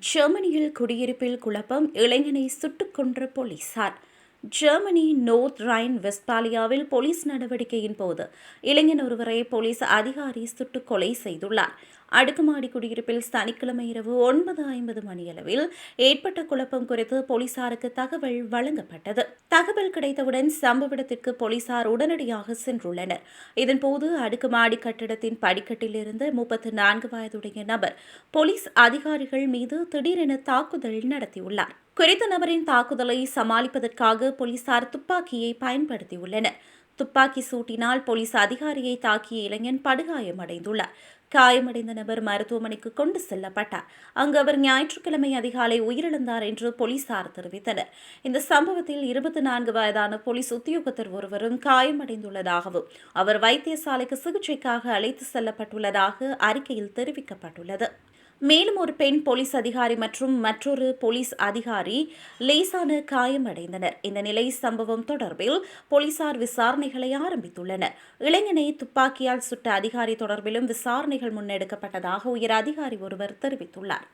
ஜெர்மனியில் குடியிருப்பில் குழப்பம் இளைஞனை சுட்டுக் கொன்ற போலீசார். ஜெர்மனி நோர்த் ரைன் வெஸ்பாலியாவில் போலீஸ் நடவடிக்கையின் போது இளைஞன் ஒருவரை போலீஸ் அதிகாரி சுட்டுக் கொலை செய்துள்ளார். அடுக்குமாடி குடியிருப்பில் சனிக்கிழமை இரவு ஒன்பது ஐம்பது மணியளவில் ஏற்பட்ட குழப்பம் குறித்து போலீசாருக்கு தகவல் வழங்கப்பட்டது. தகவல் கிடைத்தவுடன் சம்பவ இடத்திற்கு போலீசார் உடனடியாக சென்றுள்ளனர். இதன்போது அடுக்குமாடி கட்டிடத்தின் படிக்கட்டில் இருந்து முப்பத்து நான்கு வயதுடைய நபர் போலீஸ் அதிகாரிகள் மீது திடீரென தாக்குதல் நடத்தியுள்ளார். குறித்த நபரின் தாக்குதலை சமாளிப்பதற்காக போலீசார் துப்பாக்கியை பயன்படுத்தியுள்ளனர். துப்பாக்கி சூட்டினால் போலீஸ் அதிகாரியை தாக்கிய இளைஞன் படுகாயமடைந்துள்ளார். காயமடைந்த நபர் மருத்துவமனைக்கு கொண்டு செல்லப்பட்டார். அங்கு அவர் ஞாயிற்றுக்கிழமை அதிகாலை உயிரிழந்தார் என்று போலீசார் தெரிவித்தனர். இந்த சம்பவத்தில் இருபத்தி நான்கு வயதான போலீஸ் உத்தியோகத்தர் ஒருவரும் காயமடைந்துள்ளதாகவும் அவர் வைத்தியசாலைக்கு சிகிச்சைக்காக அழைத்து செல்லப்பட்டுள்ளதாக அறிக்கையில் தெரிவிக்கப்பட்டுள்ளது. மேலும் ஒரு பெண் போலீஸ் அதிகாரி மற்றும் மற்றொரு போலீஸ் அதிகாரி லேசான காயமடைந்தனர். இந்த நிலை சம்பவம் தொடர்பில் போலீசார் விசாரணைகளை ஆரம்பித்துள்ளனர். இளைஞனை துப்பாக்கியால் சுட்ட அதிகாரி தொடர்பிலும் விசாரணைகள் முன்னெடுக்கப்பட்டதாக உயர் அதிகாரி ஒருவர் தெரிவித்துள்ளார்.